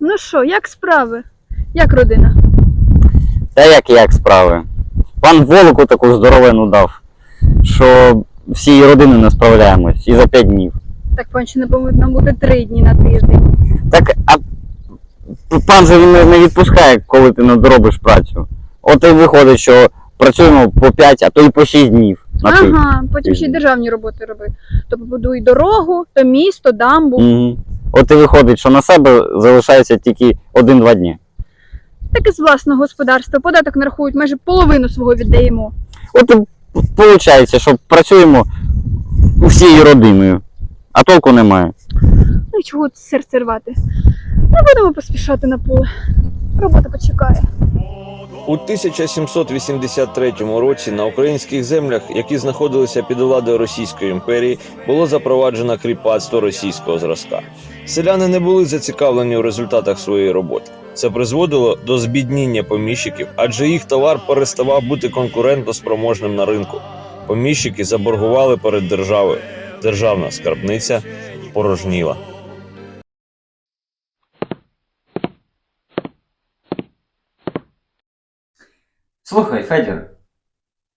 Ну що, як справи? Як родина? Та як як справи? Пан волоку таку здоровену дав, що всієї родини не справляємось і за п'ять днів. Так пан ще не повинно бути три дні на тиждень. Так, а пан же він не- відпускає, коли ти не доробиш працю. От і виходить, що працюємо по 5, а то і по 6 днів на. Ага, потім ще й державні роботи роби. То побудуй дорогу, то місто, дамбу. Угу. От і виходить, що на себе залишається тільки 1-2 дні. Так і з власного господарства податок нарахують, майже половину свого віддаємо. От і виходить, що працюємо всією родиною, а толку немає. Ну і чого серце рвати? Не будемо поспішати на поле. Робота почекає. У 1783 році на українських землях, які знаходилися під владою Російської імперії, було запроваджено кріпацтво російського зразка. Селяни не були зацікавлені у результатах своєї роботи. Це призводило до збідніння поміщиків, адже їх товар переставав бути конкурентоспроможним на ринку. Поміщики заборгували перед державою. Державна скарбниця порожніла. Слухай, Федір,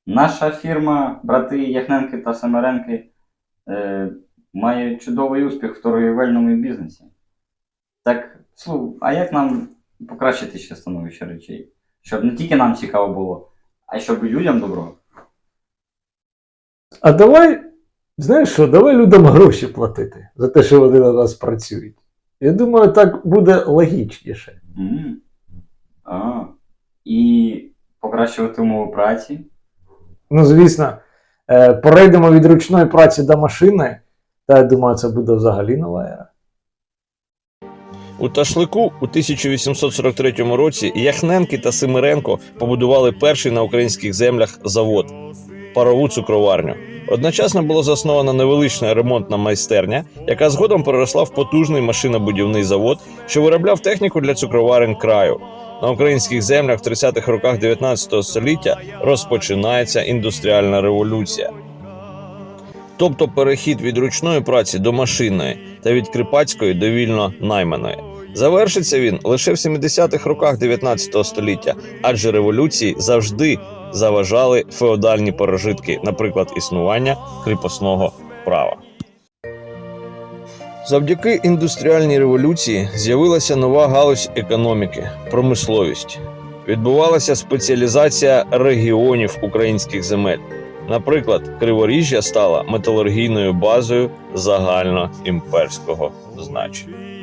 наша фірма брати Яхненки та Семеренки е, має чудовий успіх в торгівельному бізнесі. Так, слухай, а як нам покращити ще становище речей? Щоб не тільки нам цікаво було, а й щоб і людям добро. А давай, знаєш що, давай людям гроші платити за те, що вони на нас працюють. Я думаю, так буде логічніше. М. А, покращувати умови праці. Ну, звісно, е, перейдемо від ручної праці до машини, та я думаю, це буде взагалі нова ера. У Ташлику у 1843 році Яхненки та Семиренко побудували перший на українських землях завод парову цукроварню. Одночасно було заснована невелична ремонтна майстерня, яка згодом переросла в потужний машинобудівний завод, що виробляв техніку для цукроварень краю. На українських землях в 30-х роках 19 століття розпочинається індустріальна революція. Тобто перехід від ручної праці до машинної та від кріпацької до вільно найманої. Завершиться він лише в 70-х роках 19 століття, адже революції завжди заважали феодальні пережитки, наприклад, існування кріпосного права. Завдяки індустріальній революції з'явилася нова галузь економіки промисловість. Відбувалася спеціалізація регіонів українських земель. Наприклад, Криворіжжя стала металургійною базою загальноімперського значення.